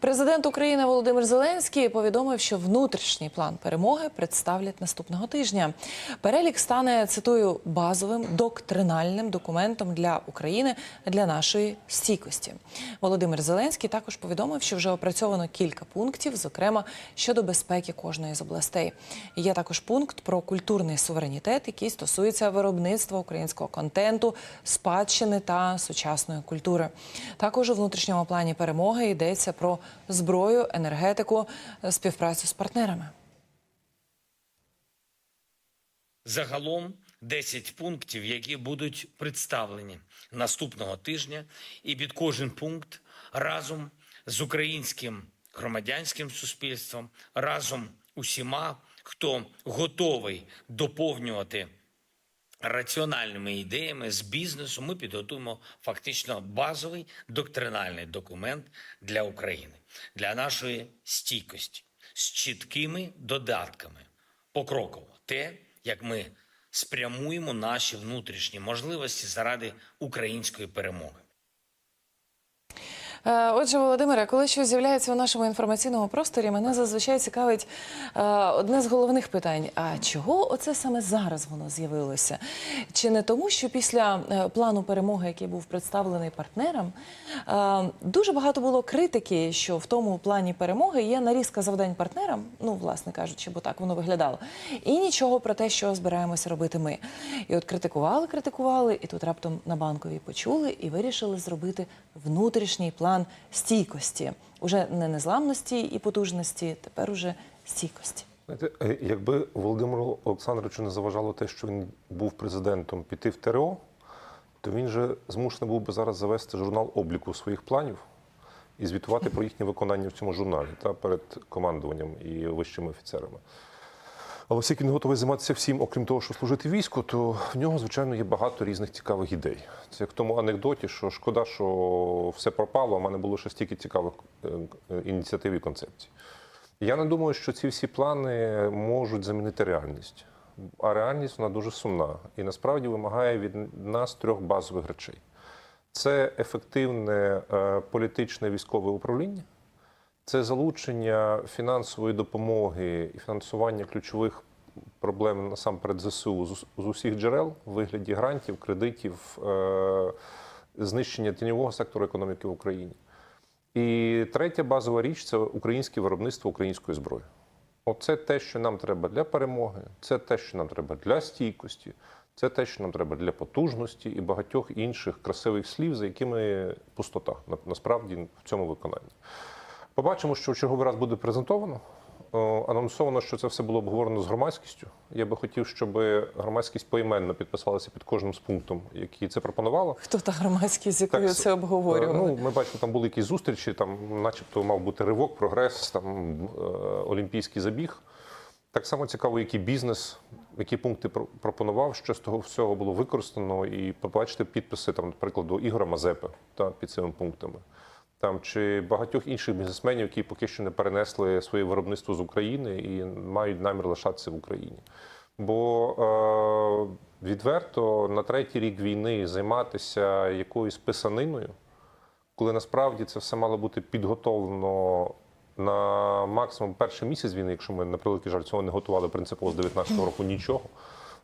Президент України Володимир Зеленський повідомив, що внутрішній план перемоги представлять наступного тижня. Перелік стане цитую базовим доктринальним документом для України для нашої стійкості. Володимир Зеленський також повідомив, що вже опрацьовано кілька пунктів, зокрема щодо безпеки кожної з областей. Є також пункт про культурний суверенітет, який стосується виробництва українського контенту, спадщини та сучасної культури. Також у внутрішньому плані перемоги йдеться про зброю, енергетику, співпрацю з партнерами. Загалом 10 пунктів, які будуть представлені наступного тижня, і під кожен пункт разом з українським громадянським суспільством, разом усіма, хто готовий доповнювати раціональними ідеями з бізнесу, ми підготуємо фактично базовий доктринальний документ для України, для нашої стійкості з чіткими додатками покроково те, як ми спрямуємо наші внутрішні можливості заради української перемоги. Е, Отже, Володимире, коли щось з'являється у нашому інформаційному просторі, мене зазвичай цікавить е, одне з головних питань: а чого оце саме зараз воно з'явилося? Чи не тому, що після е, плану перемоги, який був представлений партнерам, дуже багато було критики, що в тому плані перемоги є нарізка завдань партнерам, ну, власне кажучи, бо так воно виглядало, і нічого про те, що збираємося робити ми. І от критикували, критикували, і тут раптом на банковій почули і вирішили зробити внутрішній план стійкості. Уже не незламності і потужності, тепер уже стійкості. Е, якби Володимиру Олександровичу не заважало те, що він був президентом піти в ТРО, то він же змушений був би зараз завести журнал обліку своїх планів і звітувати про їхнє виконання в цьому журналі та перед командуванням і вищими офіцерами. Але оскільки він готовий займатися всім, окрім того, що служити війську, то в нього, звичайно, є багато різних цікавих ідей. Це як в тому анекдоті, що шкода, що все пропало, а в мене було ще стільки цікавих е, е, ініціатив і концепцій. Я не думаю, що ці всі плани можуть замінити реальність. А реальність вона дуже сумна і насправді вимагає від нас трьох базових речей: це ефективне е, політичне військове управління, це залучення фінансової допомоги і фінансування ключових проблем насамперед ЗСУ з, усіх джерел в вигляді грантів, кредитів, е, знищення тіньового сектору економіки в Україні. І третя базова річ це українське виробництво української зброї. Оце те, що нам треба для перемоги, це те, що нам треба для стійкості, це те, що нам треба для потужності і багатьох інших красивих слів, за якими пустота насправді в цьому виконанні. Побачимо, що в черговий раз буде презентовано. Анонсовано, що це все було обговорено з громадськістю. Я би хотів, щоб громадськість поіменно підписалася під кожним з пунктом, який це пропонувало. Хто та громадськість, з якою Так, це обговорювали? Ну, ми бачимо, там були якісь зустрічі, там, начебто, мав бути ривок, прогрес, там е, олімпійський забіг. Так само цікаво, який бізнес, які пункти про- пропонував, що з того всього було використано, і побачити підписи, там, наприклад, до Ігора Мазепи та, під цими пунктами. Там чи багатьох інших бізнесменів, які поки що не перенесли своє виробництво з України і мають намір лишатися в Україні. Бо е, відверто на третій рік війни займатися якоюсь писаниною, коли насправді це все мало бути підготовлено на максимум перший місяць війни, якщо ми на превеликий жаль цього не готували принципово з 19-го року нічого.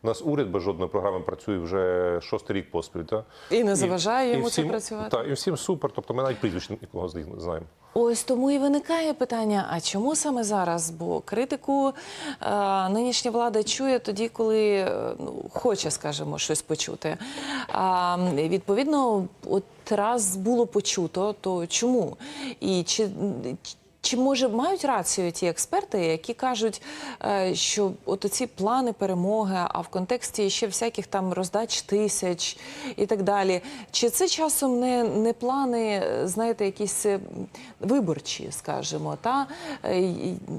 У нас уряд без жодної програми працює вже шостий рік поспіль. Та? І не заважає йому це всім, працювати? Так, і всім супер. Тобто ми навіть прізвищ нікого з них не знаємо. Ось тому і виникає питання: а чому саме зараз? Бо критику е, нинішня влада чує тоді, коли е, ну, хоче, скажімо, щось почути. А відповідно, от раз було почуто, то чому? І чи. Чи може мають рацію ті експерти, які кажуть, е, що от ці плани перемоги, а в контексті ще всяких там роздач тисяч і так далі? Чи це часом не, не плани, е, знаєте, якісь е, виборчі, скажімо, та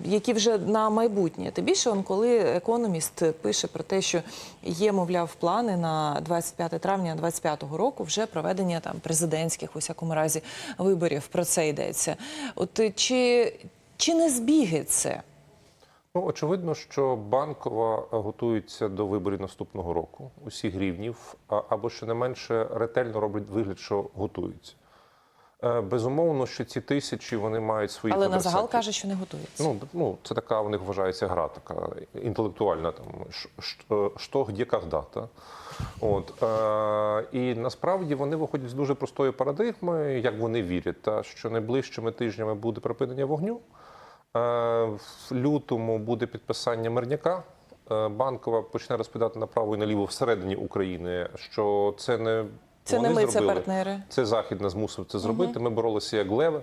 які вже на майбутнє? Тим більше, он, коли економіст пише про те, що є, мовляв, плани на 25 травня 25 року вже проведення там президентських, у всякому разі, виборів. Про це йдеться. От е, чи, не збіги це? Ну, очевидно, що банкова готується до виборів наступного року усіх рівнів, або ще не менше ретельно роблять вигляд, що готується. Е, Безумовно, що ці тисячі вони мають свої Але на загал каже, що не готується. Ну, ну, це така у них вважається гра, така інтелектуальна там що, где, когда. Та? От, е, і насправді вони виходять з дуже простої парадигми, як вони вірять, та, що найближчими тижнями буде припинення вогню. Е, в лютому буде підписання мирняка. Е, Банкова почне розповідати направо і наліво всередині України, що це не Це не вони ми, це партнери. Це захід нас змусив це зробити. Ми боролися як леви.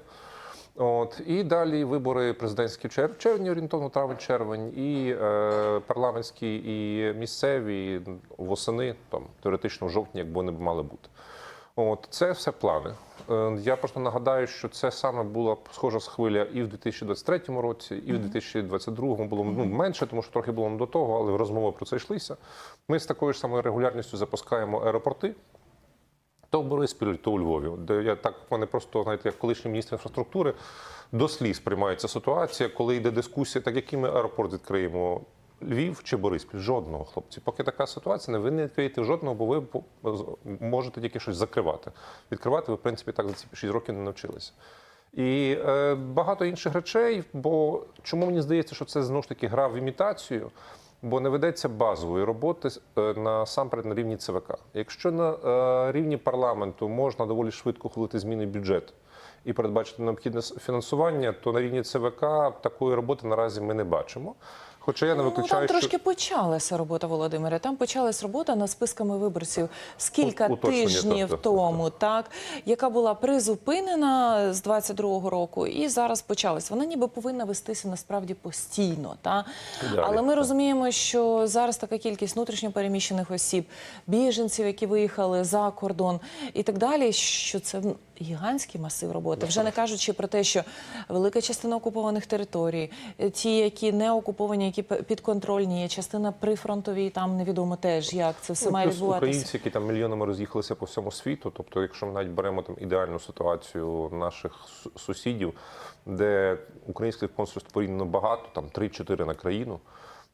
От і далі вибори президентські в червні, орієнтовно травень-червень, і е, парламентські, і місцеві восени, там теоретично в жовтні, як вони б мали бути. От це все плани. Е, я просто нагадаю, що це саме була схожа хвиля і в 2023 році, і в 2022 було ну, менше, тому що трохи було до того, але розмови про це йшлися. Ми з такою ж самою регулярністю запускаємо аеропорти. То в Бориспілі, то у Львові. Де я так мене просто знаєте, як колишній міністр інфраструктури до сліз приймається ситуація, коли йде дискусія, так який ми аеропорт відкриємо. Львів чи Бориспіль? Жодного, хлопці. Поки така ситуація, ви не відкриєте жодного, бо ви можете тільки щось закривати. Відкривати ви, в принципі, так за ці 6 років не навчилися. І е, багато інших речей. Бо чому мені здається, що це знову ж таки гра в імітацію? Бо не ведеться базової роботи е, насамперед на рівні ЦВК. Якщо на е, рівні парламенту можна доволі швидко ухвалити зміни бюджету бюджет і передбачити необхідне фінансування, то на рівні ЦВК такої роботи наразі ми не бачимо. Хоча я не Ну, виключаю, там що трошки почалася робота, Володимире. Там почалась робота над списками виборців з кілька У- тижнів так, так, тому, так, яка була призупинена з 22-го року, і зараз почалась. Вона ніби повинна вестися насправді постійно. Та? Далі, Але ми так. розуміємо, що зараз така кількість внутрішньопереміщених осіб, біженців, які виїхали за кордон і так далі, що це ну, гігантський масив роботи. Вже не кажучи про те, що велика частина окупованих територій, е, ті, які не окуповані, які підконтрольні, є частина прифронтові, там невідомо теж, як це все Ну, має плюс відбуватися. українці, які там мільйонами роз'їхалися по всьому світу. Тобто, якщо ми навіть беремо там ідеальну ситуацію наших сусідів, де українських консульств порівняно багато, там 3-4 на країну.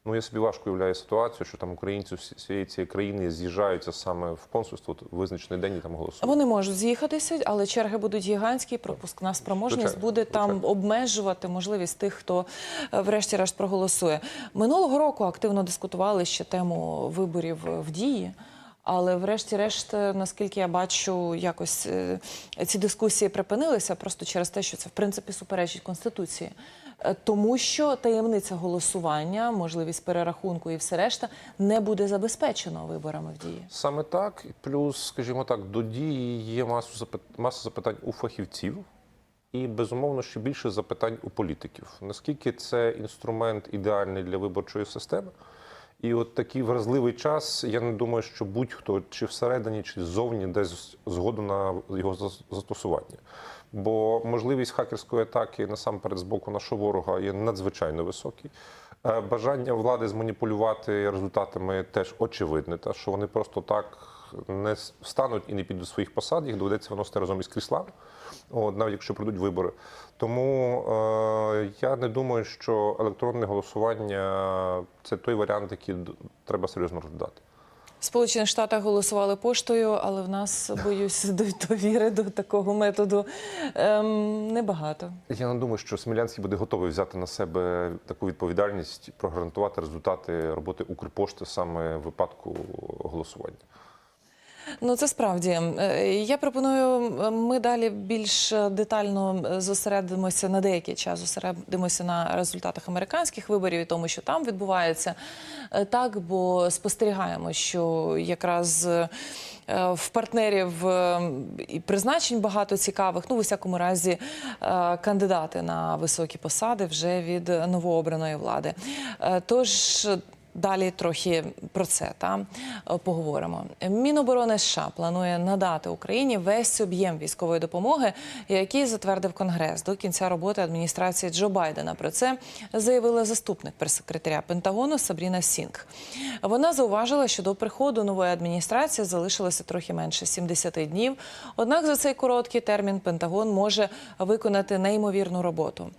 Ну я собі важко уявляю ситуацію, що там українці всієї цієї країни з'їжджаються саме в консульство в визначений день і там голосують. Вони можуть з'їхатися, але черги будуть гігантські. Пропускна спроможність Звичайно, буде там обмежувати можливість тих, хто е, врешті-решт проголосує. Минулого року активно дискутували ще тему виборів в дії. Але, врешті-решт, е, наскільки я бачу, якось е, ці дискусії припинилися просто через те, що це в принципі суперечить конституції, Е, тому що таємниця голосування, можливість перерахунку і все решта не буде забезпечено виборами в дії. Саме так, плюс, скажімо так, до дії є масу запит... маса запитань у фахівців. І безумовно ще більше запитань у політиків. Наскільки це інструмент ідеальний для виборчої системи? І от такий вразливий час, я не думаю, що будь-хто чи всередині, чи ззовні дасть згоду на його застосування. Бо можливість хакерської атаки насамперед з боку нашого ворога є надзвичайно високий. Е, Бажання влади зманіпулювати результатами теж очевидне, та що вони просто так не встануть і не підуть до своїх посад, їх доведеться виносити разом із кріслами, от, навіть якщо прийдуть вибори. Тому е, я не думаю, що електронне голосування це той варіант, який треба серйозно розглядати. В Сполучених Штатах голосували поштою, але в нас боюсь довіри до такого методу ем, небагато. Я не думаю, що Смілянський буде готовий взяти на себе таку відповідальність, прогарантувати результати роботи Укрпошти саме в випадку голосування. Ну це справді. Е, Я пропоную, ми далі більш детально зосередимося на деякий час, зосередимося на результатах американських виборів і тому, що там відбувається. Е, Так, бо спостерігаємо, що якраз. е, В партнерів і призначень багато цікавих. Ну, в усякому разі, кандидати на високі посади вже від новообраної влади. Тож Далі трохи про це та е, поговоримо. Міноборони США планує надати Україні весь об'єм військової допомоги, який затвердив Конгрес до кінця роботи адміністрації Джо Байдена. Про це заявила заступник прес-секретаря Пентагону Сабріна Сінг. Вона зауважила, що до приходу нової адміністрації залишилося трохи менше 70 днів. Однак за цей короткий термін Пентагон може виконати неймовірну роботу.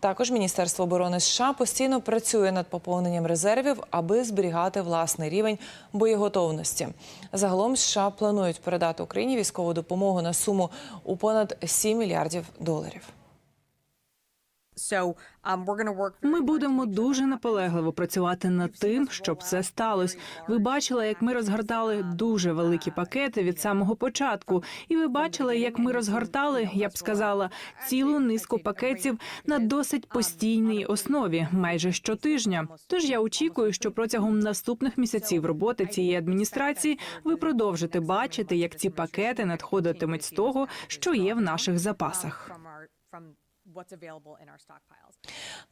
Також Міністерство оборони США постійно працює над поповненням резервів, аби зберігати власний рівень боєготовності. Загалом США планують передати Україні військову допомогу на суму у понад 7 мільярдів доларів. Ми будемо дуже наполегливо працювати над тим, щоб це сталося. Ви бачили, як ми розгортали дуже великі пакети від самого початку, і ви бачили, як ми розгортали, я б сказала, цілу низку пакетів на досить постійній основі, майже щотижня. Тож я очікую, що протягом наступних місяців роботи цієї адміністрації ви продовжите бачити, як ці пакети надходитимуть з того, що є в наших запасах.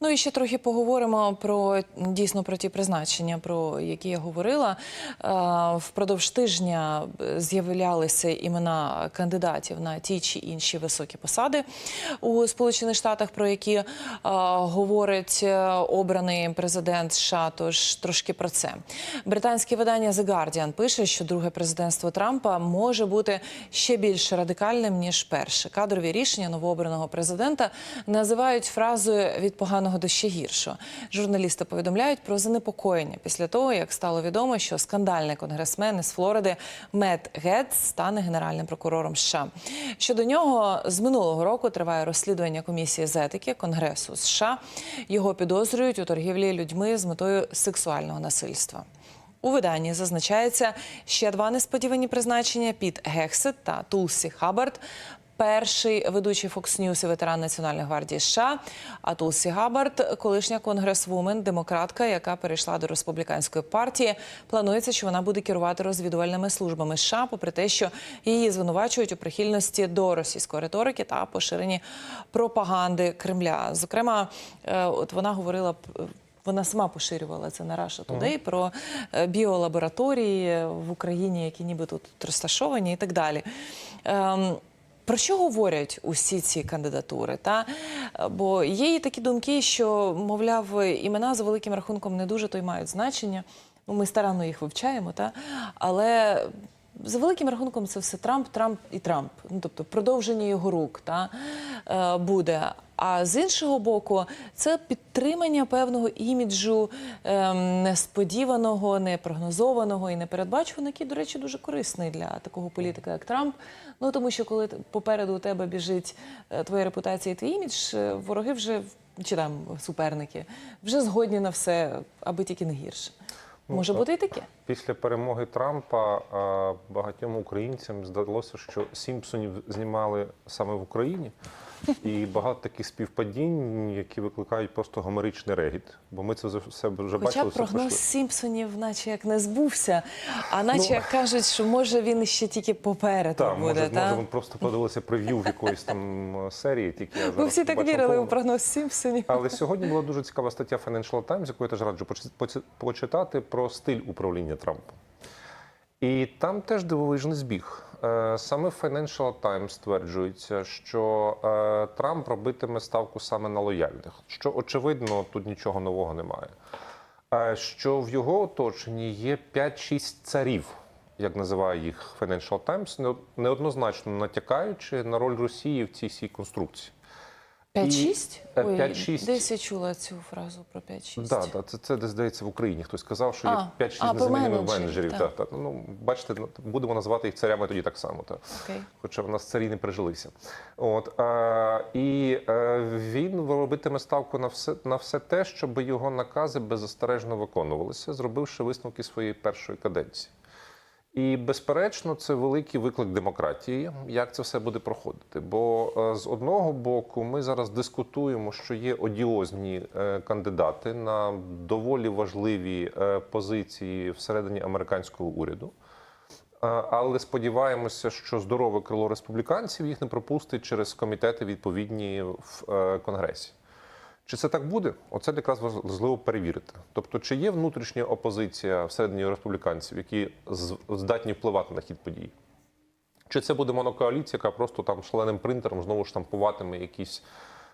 Ну і ще трохи поговоримо про дійсно про ті призначення, про які я говорила. Е, Впродовж тижня з'являлися імена кандидатів на ті чи інші високі посади у Сполучених Штатах, про які е, говорить е, обраний президент США. Тож трошки про це. Британське видання The Guardian пише, що друге президентство Трампа може бути ще більш радикальним ніж перше. Кадрові рішення новообраного президента називають фразою від поганого до ще гіршого. Журналісти повідомляють про занепокоєння після того, як стало відомо, що скандальний конгресмен із Флориди Мет Гетц стане генеральним прокурором США. Щодо нього з минулого року триває розслідування комісії з етики Конгресу США. Його підозрюють у торгівлі людьми з метою сексуального насильства. У виданні зазначається ще два несподівані призначення Піт Гексет та Тулсі Хаббард. Перший ведучий Fox News і ветеран Національної гвардії США, а Тулсі Габбард, колишня конгресвумен, демократка, яка перейшла до республіканської партії. Планується, що вона буде керувати розвідувальними службами США, попри те, що її звинувачують у прихильності до російської риторики та поширенні пропаганди Кремля. Зокрема, е, от вона говорила. вона сама поширювала це на Russia Today про е, біолабораторії в Україні, які ніби тут розташовані і так далі. Ем, Про що говорять усі ці кандидатури? Та? Бо є і такі думки, що, мовляв, імена за великим рахунком не дуже то й мають значення. Ну, ми старанно їх вивчаємо, та? але за великим рахунком це все Трамп, Трамп і Трамп. Ну, тобто продовження його рук та, е, буде. А з іншого боку, це підтримання певного іміджу ем, несподіваного, непрогнозованого і непередбачуваного, який, до речі, дуже корисний для такого політика, як Трамп. Ну тому що коли попереду у тебе біжить е, твоя репутація і твій імідж, е, вороги вже чи там суперники вже згодні на все, аби тільки не гірше. Може бути і таке. Після перемоги Трампа багатьом українцям здалося, що Сімпсонів знімали саме в Україні. І багато таких співпадінь, які викликають просто гомеричний регіт. Бо ми це вже все вже бачили. все прогноз. Сімпсонів, наче як не збувся, а наче Ну. як кажуть, що може він ще тільки попереду буде. може, та? може, ви просто подивилися прев'ю в якоїсь там е, серії, тільки я Ми всі так вірили повну. у прогноз Сімпсонів. Але сьогодні була дуже цікава стаття Financial Times, яку я теж раджу поч- поч- почитати про стиль управління Трампа. І там теж дивовижний збіг. Е, Саме Financial Times стверджується, що е, Трамп робитиме ставку саме на лояльних, що очевидно тут нічого нового немає. Е, Що в його оточенні є 5-6 царів, як називає їх Financial Times, неоднозначно натякаючи на роль Росії в цій всій конструкції. 5-6? е, Ой, 5-6. Десь я чула цю фразу про 5-6. Да, да, це, це десь здається в Україні. Хтось сказав, що є А, 5-6 а, про незамінних менеджерів, менеджерів. так. Так, так. Ну, бачите, ну, будемо називати їх царями тоді так само. Так. Окей. Хоча в нас царі не прижилися. От, а, і е, він робитиме ставку на все, на все те, щоб його накази беззастережно виконувалися, зробивши висновки своєї першої каденції. І безперечно, це великий виклик демократії, як це все буде проходити. Бо е, з одного боку, ми зараз дискутуємо, що є одіозні е, кандидати на доволі важливі е, позиції всередині американського уряду. Але сподіваємося, що здорове крило республіканців їх не пропустить через комітети відповідні в конгресі. Чи це так буде? Оце якраз важливо перевірити. Тобто, чи є внутрішня опозиція всередині республіканців, які здатні впливати на хід подій? Чи це буде монокоаліція, яка просто там шаленим принтером знову штампуватиме якісь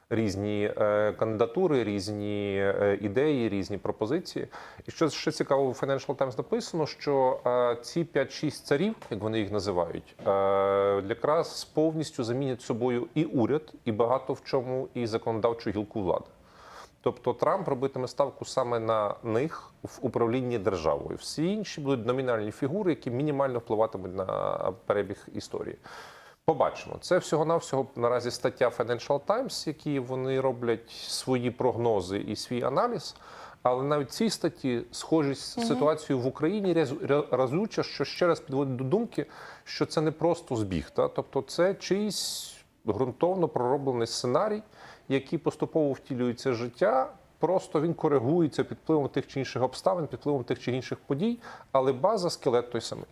різні е, кандидатури, різні е, ідеї, різні пропозиції? І що ще цікаво, в Financial Times написано, що е, ці 5-6 царів, як вони їх називають, якраз повністю замінять собою і уряд, і багато в чому і законодавчу гілку влади. Тобто Трамп робитиме ставку саме на них в управлінні державою. Всі інші будуть номінальні фігури, які мінімально впливатимуть на перебіг історії. Побачимо. Це всього-навсього наразі стаття Financial Times, які вони роблять свої прогнози і свій аналіз. Але навіть цій статті схожість з ситуацією в Україні разюча, що ще раз підводить до думки, що це не просто збіг. Та? Тобто це чийсь ґрунтовно пророблений сценарій, який поступово втілюються життя. Просто він коригується під впливом тих чи інших обставин, під впливом тих чи інших подій, але база скелет той самий.